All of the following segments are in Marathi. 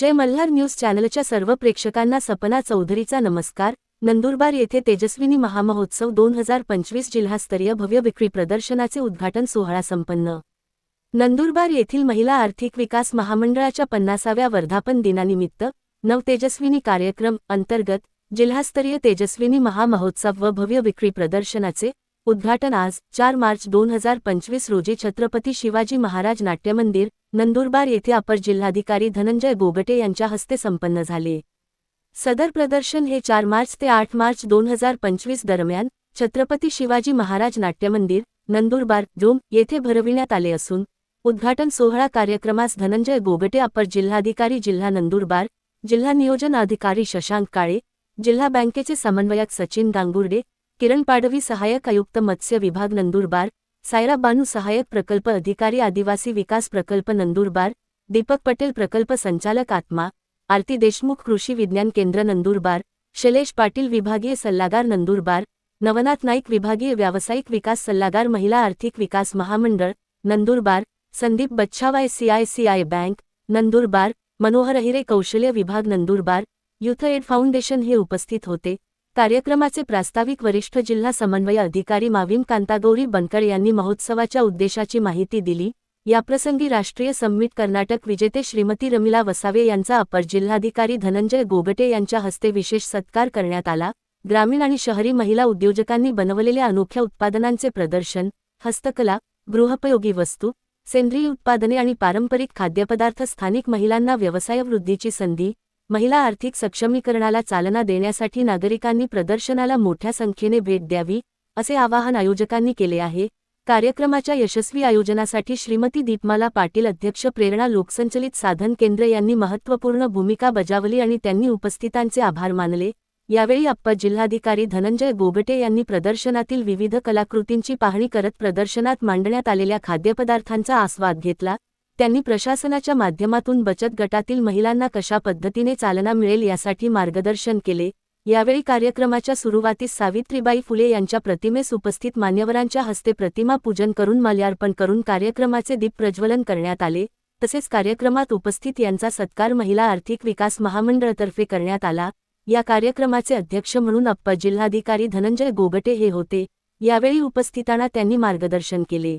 जय मल्हार न्यूज चॅनलच्या सर्व प्रेक्षकांना सपना चौधरीचा नमस्कार. नंदुरबार येथे तेजस्विनी महामहोत्सव दोन हजार पंचवीस जिल्हास्तरीय भव्य विक्री प्रदर्शनाचे उद्घाटन सोहळा संपन्न. नंदुरबार येथील महिला आर्थिक विकास महामंडळाच्या पन्नासाव्या वर्धापन दिनानिमित्त नव तेजस्विनी कार्यक्रम अंतर्गत जिल्हास्तरीय तेजस्विनी महामहोत्सव व भव्य विक्री प्रदर्शनाचे उद्घाटन आज चार मार्च दोन हजार पंचवीस रोजी छत्रपती शिवाजी महाराज नाट्यमंदिर नंदुरबार येथे अपर जिल्हाधिकारी धनंजय गोगटे यांच्या हस्ते संपन्न झाले. सदर प्रदर्शन हे चार मार्च ते आठ मार्च दोन हजार पंचवीस दरम्यान छत्रपती शिवाजी महाराज नाट्यमंदिर नंदुरबार जोम येथे भरविण्यात आले असून उद्घाटन सोहळा कार्यक्रमास धनंजय गोगटे अपर जिल्हाधिकारी जिल्हा नंदुरबार जिल्हा नियोजन अधिकारी शशांक काळे जिल्हा बँकेचे समन्वयक सचिन गांगुर्डे किरण पाडवी सहाय्यक आयुक्त मत्स्य विभाग नंदुरबार सायरा बानू सहाय्यक प्रकल्प अधिकारी आदिवासी विकास प्रकल्प नंदुरबार दीपक पटेल प्रकल्प संचालक आत्मा आरती देशमुख कृषी विज्ञान केंद्र नंदुरबार शैलेश पाटील विभागीय सल्लागार नंदुरबार नवनाथ नाईक विभागीय व्यावसायिक विकास सल्लागार महिला आर्थिक विकास महामंडळ नंदुरबार संदीप बच्छावाय सीआयसीआय बँक नंदुरबार मनोहर अहिरे कौशल्य विभाग नंदुरबार युथ एड फाउंडेशन हे उपस्थित होते. कार्यक्रमाचे प्रास्ताविक वरिष्ठ जिल्हा समन्वय अधिकारी माविम कांतागौरी बनकर यांनी महोत्सवाच्या उद्देशाची माहिती दिली. याप्रसंगी राष्ट्रीय सम्मिट कर्नाटक विजेते श्रीमती रमिला वसावे यांचा अपर जिल्हाधिकारी धनंजय गोगटे यांच्या हस्ते विशेष सत्कार करण्यात आला. ग्रामीण आणि शहरी महिला उद्योजकांनी बनवलेल्या अनोख्या उत्पादनांचे प्रदर्शन हस्तकला गृहपयोगी वस्तू सेंद्रिय उत्पादने आणि पारंपरिक खाद्यपदार्थ स्थानिक महिलांना व्यवसायवृद्धीची संधी महिला आर्थिक सक्षमीकरणाला चालना देण्यासाठी नागरिकांनी प्रदर्शनाला मोठ्या संख्येने भेट द्यावी असे आवाहन आयोजकांनी केले आहे. कार्यक्रमाच्या यशस्वी आयोजनासाठी श्रीमती दीपमाला पाटील अध्यक्ष प्रेरणा लोकसंचलित साधन केंद्र यांनी महत्त्वपूर्ण भूमिका बजावली आणि त्यांनी उपस्थितांचे आभार मानले. यावेळी अप्पा जिल्हाधिकारी धनंजय गोगटे यांनी प्रदर्शनातील विविध कलाकृतींची पाहणी करत प्रदर्शनात मांडण्यात आलेल्या खाद्यपदार्थांचा आस्वाद घेतला. त्यांनी प्रशासनाच्या माध्यमातून बचत गटातील महिलांना कशा पद्धतीने चालना मिळेल यासाठी मार्गदर्शन केले. यावेळी कार्यक्रमाच्या सुरुवातीस सावित्रीबाई फुले यांच्या प्रतिमेस उपस्थित मान्यवरांच्या हस्ते प्रतिमा पूजन करून माल्यार्पण करून कार्यक्रमाचे दीप प्रज्वलन करण्यात आले. तसेच कार्यक्रमात उपस्थित यांचा सत्कार महिला आर्थिक विकास महामंडळतर्फे करण्यात आला. या कार्यक्रमाचे अध्यक्ष म्हणून अप्पा जिल्हाधिकारी धनंजय गोगटे हे होते. यावेळी उपस्थितांना त्यांनी मार्गदर्शन केले.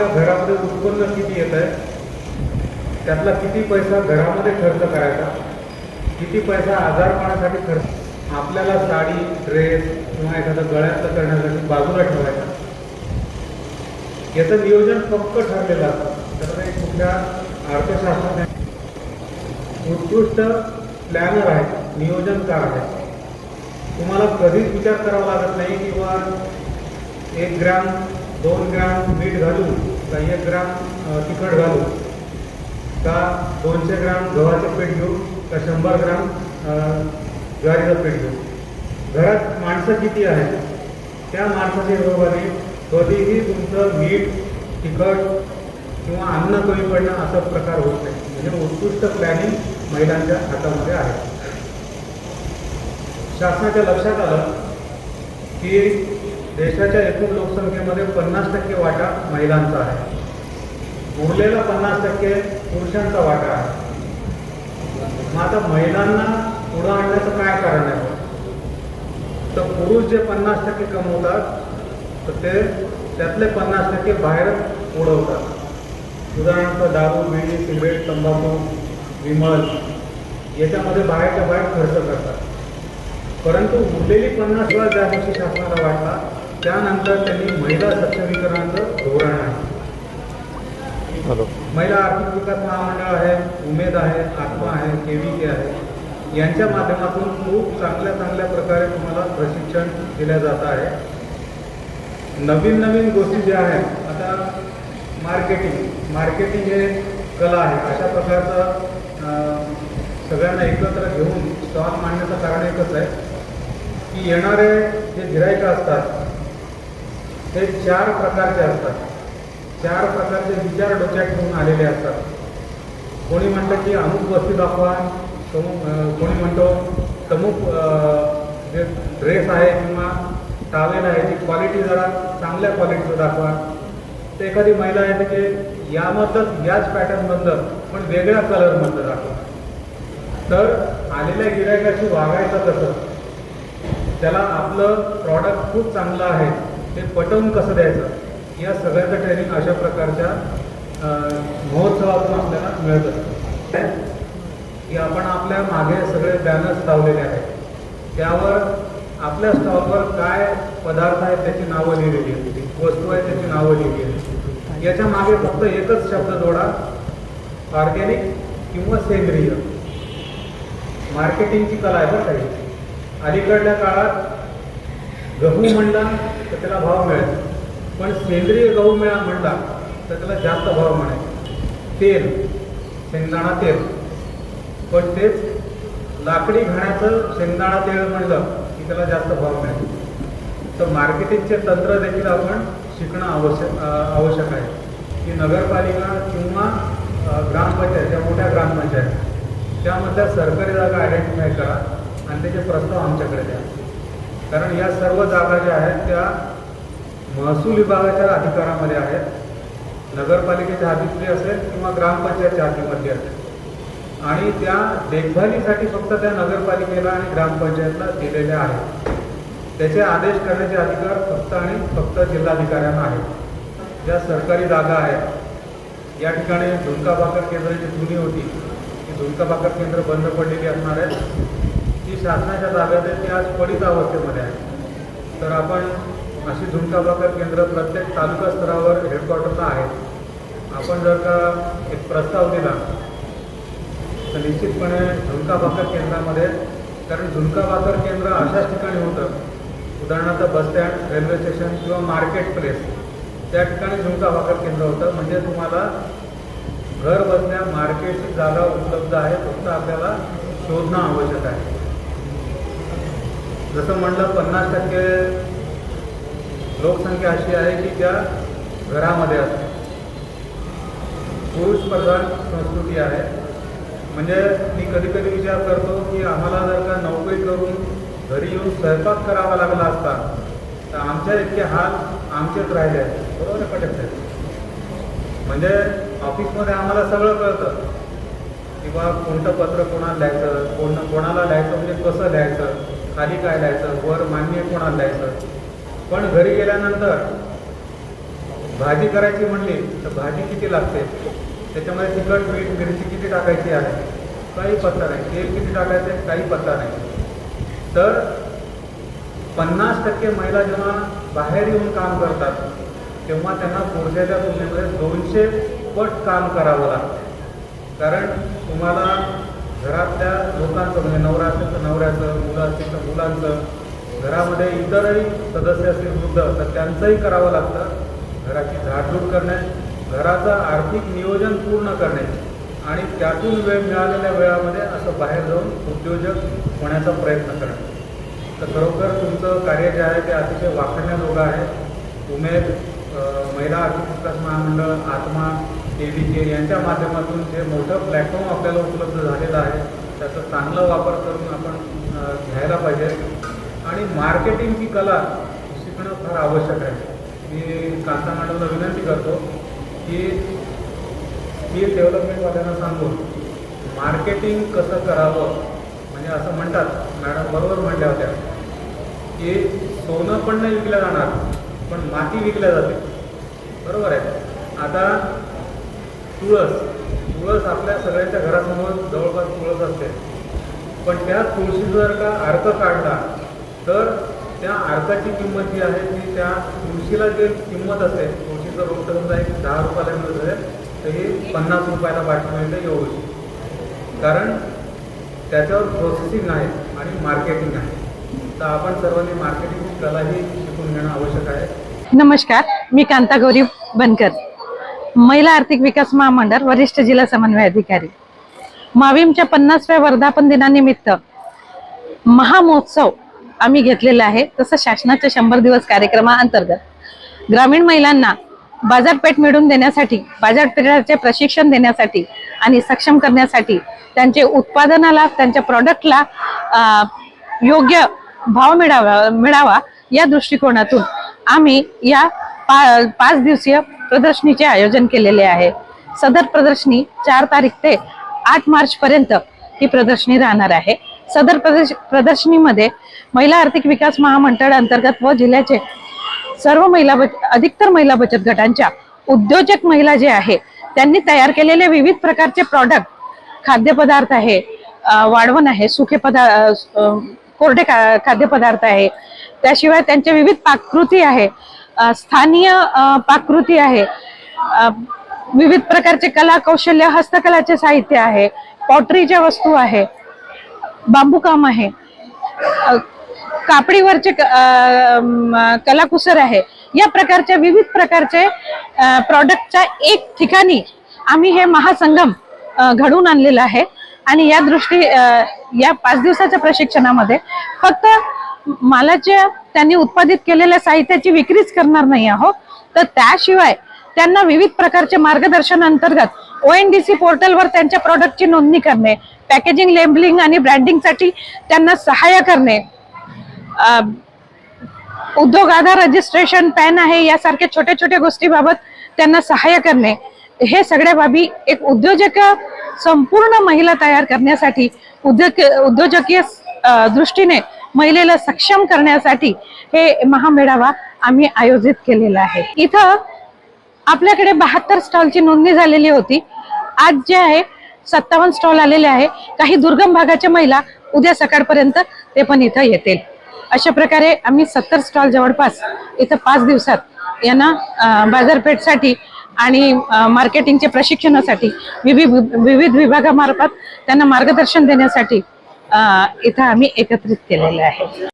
आपल्या घरामध्ये उत्पन्न किती येत आहे? त्यातला किती पैसा घरामध्ये खर्च करायचा? किती पैसा आजारपणासाठी खर्च? आपल्याला साडी ड्रेस किंवा एखादं गळ्यातलं करण्यासाठी बाजूला ठेवायचा. याचं नियोजन पक्क ठरलेलं असतं. तर ते कुठल्या अर्थशास्त्राने उत्कृष्ट प्लॅनर आहे नियोजनकार आहे. तुम्हाला कधीच विचार करावा लागत नाही किंवा एक ग्राम दोन ग्राम मीठ घालून एक ग्राम तिखट घालू का दोनशे ग्राम गव्हाचं पीठ घेऊ का शंभर ग्राम ज्वारीचं पीठ घेऊ घरात माणसं किती आहेत? त्या माणसाच्या हिशोबाने कधीही तुमचं मीठ तिखट किंवा अन्न कमी पडणं असा प्रकार होत नाही. म्हणजे उत्कृष्ट प्लॅनिंग महिलांच्या हातामध्ये आहे. शासनाच्या लक्षात आलं की देशाच्या एकूण लोकसंख्येमध्ये पन्नास टक्के वाटा महिलांचा आहे. उरलेला पन्नास टक्के पुरुषांचा वाटा आहे. मग आता महिलांना पुढं आणण्याचं काय कारण आहे? तर पुरुष जे पन्नास टक्के कमवतात तर ते त्यातले पन्नास टक्के बाहेर उडवतात. उदाहरणार्थ दारू बिडी सिगरेट तंबाखू विमल याच्यामध्ये बाहेरच्या बाहेर खर्च करतात. परंतु उरलेली पन्नास वेळा जास्त शासनाला वाटला त्यानंतर त्यांनी महिला सक्षमीकरणाचं धोरण आहे. महिला आर्थिक विकास महामंडळ आहे उमेद आहे आत्मा आहे केव्हीके आहे. यांच्या माध्यमातून खूप चांगल्या चांगल्या प्रकारे तुम्हाला प्रशिक्षण दिलं जात आहे. नवीन नवीन गोष्टी ज्या आहेत आता मार्केटिंग मार्केटिंग हे कला आहे. अशा प्रकारचं सगळ्यांना एकत्र घेऊन स्टॉल मांडण्याचं कारण एकच आहे की येणारे जे गिरायक असतात ते चार प्रकारचे असतात. चार प्रकारचे विचार डोक्यात ठेवून आलेले असतात. कोणी म्हणतं की अमुक वस्तू दाखवा कोणी म्हणतो तमुक जे ड्रेस आहे किंवा टावेल आहे ती क्वालिटी जरा चांगल्या क्वालिटीचं दाखवा. तर एखादी महिला आहे की यामधलंच याच पॅटर्नमधलं पण वेगळ्या कलरमधलं दाखवा. तर आलेल्या गिरायकाशी वागायचं कसं? त्याला आपलं प्रॉडक्ट खूप चांगलं आहे. ते पटवून कसं द्यायचं? या सगळ्याचं ट्रेनिंग अशा प्रकारच्या अं, महोत्सवातून आपल्याला मिळत. असतं की आपण आपल्या मागे सगळे बॅनर्स लावलेले आहेत. त्यावर आपल्या स्टॉलवर काय पदार्थ आहेत त्याची नावं लिहिलेली आहेत. वस्तू आहेत त्याची नावं लिहिली आहेत. याच्या मागे फक्त एकच शब्द जोडा. ऑर्गॅनिक किंवा सेंद्रिय. मार्केटिंगची कला आहे बरं काही अलीकडल्या काळात गहू म्हणला तर त्याला भाव मिळेल. पण सेंद्रिय गहू मिळा म्हणला तर त्याला जास्त भाव मिळेल. तेल शेंगदाणा तेल. पण तेच लाकडी घाण्याचं शेंगदाणा तेल म्हणलं की त्याला जास्त भाव मिळेल. तर मार्केटिंगचे तंत्र देखील आपण शिकणं आवश्यक आवश्यक आहे. की नगरपालिका किंवा ग्रामपंचायत ज्या मोठ्या ग्रामपंचायत त्यामधल्या सरकारी जागा आयडेंटिफाय करा आणि त्याचे प्रस्ताव आमच्याकडे द्या. कारण या सर्व जागा ज्या आहेत त्या महसूल विभागाच्या अधिकारामध्ये आहेत. नगरपालिकेच्या हद्दीतली असेल किंवा ग्रामपंचायतच्या हद्दीमधली असेल. आणि त्या देखभालीसाठी फक्त त्या नगरपालिकेला आणि ग्रामपंचायतला दिलेल्या आहेत. त्याचे आदेश करण्याचे अधिकार फक्त आणि फक्त जिल्हाधिकाऱ्यांना आहेत. ज्या सरकारी जागा आहेत या ठिकाणी झुणका भाकर केंद्र जी जुनी होती ती झुणका भाकर केंद्र बंद पडलेली असणार आहेत. ती शासनाच्या ताब्यात आहे ती आज पडीत अवस्थेमध्ये आहे. तर आपण अशी झुणका भाकर केंद्र प्रत्येक तालुका स्तरावर हेडक्वार्टरला आहेत. आपण जर का एक प्रस्ताव दिला तर निश्चितपणे झुणका भाकर केंद्रामध्ये कारण झुणका भाकर केंद्र अशाच ठिकाणी होतं. उदाहरणार्थ बसस्टँड रेल्वे स्टेशन किंवा मार्केट प्लेस त्या ठिकाणी झुणका भाकर केंद्र होतं. म्हणजे तुम्हाला घर बसल्या मार्केटची जागा उपलब्ध आहे फक्त आपल्याला शोधणं आवश्यक आहे. जसं म्हणलं पन्नास टक्के लोकसंख्या अशी आहे की त्या घरामध्ये असते पुरुष प्रधान संस्कृती आहे. म्हणजे मी कधी कधी विचार करतो की आम्हाला जर का नोकरी करून घरी येऊन स्वयंपाक करावा लागला असता तर आमच्या इतके हाल आमचेच राहिले आहेत. बरोबर आहे पटेल साहेब? म्हणजे ऑफिसमध्ये आम्हाला सगळं कळतं. की बा कोणतं पत्र कोणाला लिहायचं कोण कोणाला लिहायचं म्हणजे कसं लिहायचं? खाली काय लिहायचं वर मान्य कोणाला लिहायचं पण घरी गेल्यानंतर भाजी करायची म्हणली तर भाजी किती लागते? त्याच्यामध्ये तिखट मीठ मिरची किती टाकायची आहे? काही पत्ता नाही. तेल किती टाकायचं आहे? काही पत्ता नाही. तर पन्नास टक्के महिला जेव्हा बाहेर येऊन काम करतात तेव्हा त्यांना पुरुषाच्या तुलनेमध्ये दोनशे पट काम करावं लागतं. कारण तुम्हाला घरातल्या लोकांचं म्हणजे नवऱ्याचं तर नवऱ्याचं मुलाचं तर मुलांचं घरामध्ये इतरही सदस्य असतील वृद्ध तर त्यांचंही करावं लागतं घराची झाडझूड करणे घराचं आर्थिक नियोजन पूर्ण करणे आणि त्यातून वेळ मिळालेल्या वेळामध्ये असं बाहेर जाऊन उद्योजक होण्याचा प्रयत्न करणे तर खरोखर तुमचं कार्य जे आहे ते अतिशय वाखण्याजोगं आहे. उमेद महिला आर्थिक विकास महामंडळ आत्मा ए व्ही के यांच्या माध्यमातून जे मोठं प्लॅटफॉर्म आपल्याला उपलब्ध झालेलं आहे त्याचा चांगला वापर करून आपण घ्यायला पाहिजे. आणि मार्केटिंगची कला शिकणं फार आवश्यक आहे. मी कांता मॅडमला विनंती करतो की स्किल डेव्हलपमेंटवाल्यांना सांगून मार्केटिंग कसं करावं म्हणजे असं म्हणतात मॅडम बरोबर म्हणल्या होत्या की सोनं पण नाही विकलं जाणार पण माती विकल्या जाते. बरोबर आहे. आता तुळस. तुळस आपल्या सगळ्यांच्या घरासमोर जवळपास तुळस असते. पण त्या तुळशीचा जर का अर्क काढला तर त्या अर्काची किंमत जी आहे ती त्या तुळशीला जे किंमत असते तुळशीचं रोप समजा एक दहा रुपयाला मिळत असेल तर ही पन्नास रुपयाला बाटली येऊ एवढी कारण त्याच्यावर प्रोसेसिंग आहे आणि मार्केटिंग आहे. तर आपण सर्वांनी मार्केटिंगची कलाही शिकून घेणं आवश्यक आहे. नमस्कार मी कांता गौरी बनकर. महिला आर्थिक विकास महामंडळ वरिष्ठ जिल्हा समन्वय अधिकारी. माविमच्या पन्नासव्या वर्धापन दिनानिमित्त महामहोत्सव आम्ही घेतलेला आहे. तसं शासनाच्या शंभर दिवस कार्यक्रमाअंतर्गत ग्रामीण महिलांना बाजारपेठ मिळवून देण्यासाठी बाजारपेठाचे प्रशिक्षण देण्यासाठी आणि सक्षम करण्यासाठी त्यांचे उत्पादनाला त्यांच्या प्रॉडक्टला योग्य भाव मिळावा मिळावा या दृष्टिकोनातून आम्ही या पा पाच दिवसीय प्रदर्शनीचे आयोजन केलेले आहे. सदर प्रदर्शनी चार तारीख ते आठ मार्च पर्यंत ही प्रदर्शनी राहणार आहे. सदर प्रदर्श प्रदर्शनीमध्ये महिला आर्थिक विकास महामंडळ अंतर्गत व जिल्ह्याचे सर्व महिला बच अधिकतर महिला बचत गटांच्या उद्योजक महिला जे आहे त्यांनी तयार केलेले विविध प्रकारचे प्रॉडक्ट खाद्यपदार्थ आहे वाढवण आहे सुखे पदार्थ कोरडे खा खाद्यपदार्थ आहे. त्याशिवाय त्यांच्या विविध पाककृती आहे. स्थानीय पाककृती आहे. विविध प्रकारचे कला कौशल्य हस्तकलाचे साहित्य आहे. पॉटरीच्या वस्तू आहे. बांबू काम आहे कापडीवरचे क- कलाकुसर आहे. या प्रकारच्या विविध प्रकारचे प्रॉडक्टच्या एक ठिकाणी आम्ही हे महासंगम घडवून आणलेलं आहे. आणि या दृष्टी या पाच दिवसाच्या प्रशिक्षणामध्ये फक्त मालाच्या त्यांनी उत्पादित केलेल्या साहित्याची विक्रीच करणार नाही आहोत. तर त्याशिवाय त्यांना विविध प्रकारचे मार्गदर्शन अंतर्गत ओ एन डी सी पोर्टलवर त्यांच्या प्रॉडक्टची नोंदणी करणे पॅकेजिंग लेबलिंग आणि ब्रँडिंगसाठी त्यांना सहाय्य करणे. उद्योग आधार रजिस्ट्रेशन पॅन आहे यासारख्या छोट्या छोट्या गोष्टीबाबत त्यांना सहाय्य करणे. हे सगळ्या बाबी एक उद्योजक संपूर्ण महिला तयार करण्यासाठी उद्योग उद्योजकीय दृष्टीने महिलेला सक्षम करण्यासाठी हे महामेळावा आम्ही आयोजित केलेला आहे. इथं आपल्याकडे बहात्तर स्टॉलची नोंदणी झालेली होती. आज जे आहे सत्तावन्न स्टॉल आलेले आहे. काही दुर्गम भागाच्या महिला उद्या सकाळपर्यंत ते पण इथं येतील. अशा प्रकारे आम्ही सत्तर स्टॉल जवळपास इथं पाच दिवसात यांना बाजारपेठसाठी आणि मार्केटिंगच्या प्रशिक्षणासाठी विविध विविध विभागामार्फत त्यांना मार्गदर्शन देण्यासाठी इथं आम्ही एकत्रित केलेलं आहे